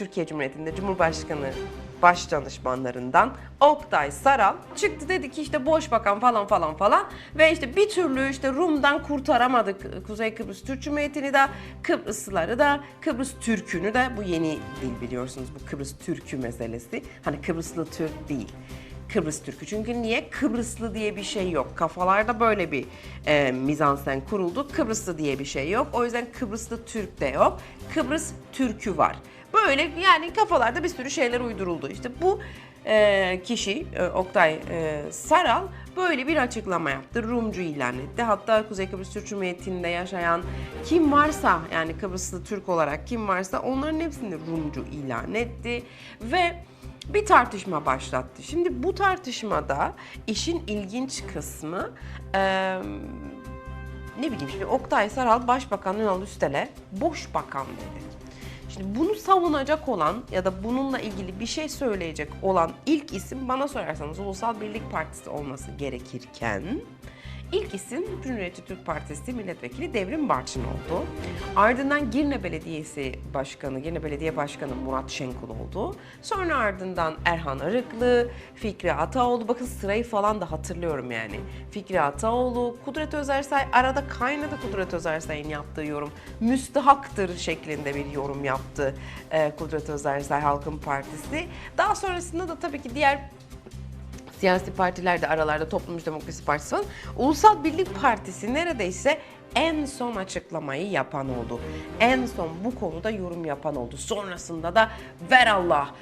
Türkiye Cumhuriyeti'nde Cumhurbaşkanı başdanışmanlarından Oktay Saral çıktı dedi ki işte boş bakan falan falan falan ve işte bir türlü işte Rum'dan kurtaramadık Kuzey Kıbrıs Türk Cumhuriyeti'ni de Kıbrıslıları da Kıbrıs Türk'ünü de bu yeni dil biliyorsunuz bu Kıbrıs Türk'ü meselesi hani Kıbrıslı Türk değil. Kıbrıs Türk'ü. Çünkü niye? Kıbrıslı diye bir şey yok. Kafalarda böyle bir e, mizansen kuruldu. Kıbrıslı diye bir şey yok. O yüzden Kıbrıslı Türk de yok. Kıbrıs Türk'ü var. Böyle yani kafalarda bir sürü şeyler uyduruldu. İşte bu e, kişi e, Oktay e, Saral böyle bir açıklama yaptı. Rumcu ilan etti. Hatta Kuzey Kıbrıs Türk Cumhuriyeti'nde yaşayan kim varsa yani Kıbrıslı Türk olarak kim varsa onların hepsini Rumcu ilan etti. Ve bir tartışma başlattı. Şimdi bu tartışmada işin ilginç kısmı eee, ne bileyim şimdi Oktay Saral Başbakan Ünal Üstel'e boş bakan dedi. Şimdi bunu savunacak olan ya da bununla ilgili bir şey söyleyecek olan ilk isim bana sorarsanız Ulusal Birlik Partisi olması gerekirken ilk isim Cumhuriyetçi Türk Partisi Milletvekili Devrim Barçın oldu. Ardından Girne Belediyesi Başkanı, Girne Belediye Başkanı Murat Şenkul oldu. Sonra ardından Erhan Arıklı, Fikri Ataoğlu, bakın sırayı falan da hatırlıyorum yani. Fikri Ataoğlu, Kudret Özersay, arada kaynadı Kudret Özersay'ın yaptığı yorum. Müstahaktır şeklinde bir yorum yaptı e, Kudret Özersay Halkın Partisi. Daha sonrasında da tabii ki diğer siyasi partiler de aralarda Toplumcu Demokrasi Partisi falan. Ulusal Birlik Partisi neredeyse en son açıklamayı yapan oldu. En son bu konuda yorum yapan oldu. Sonrasında da ver Allah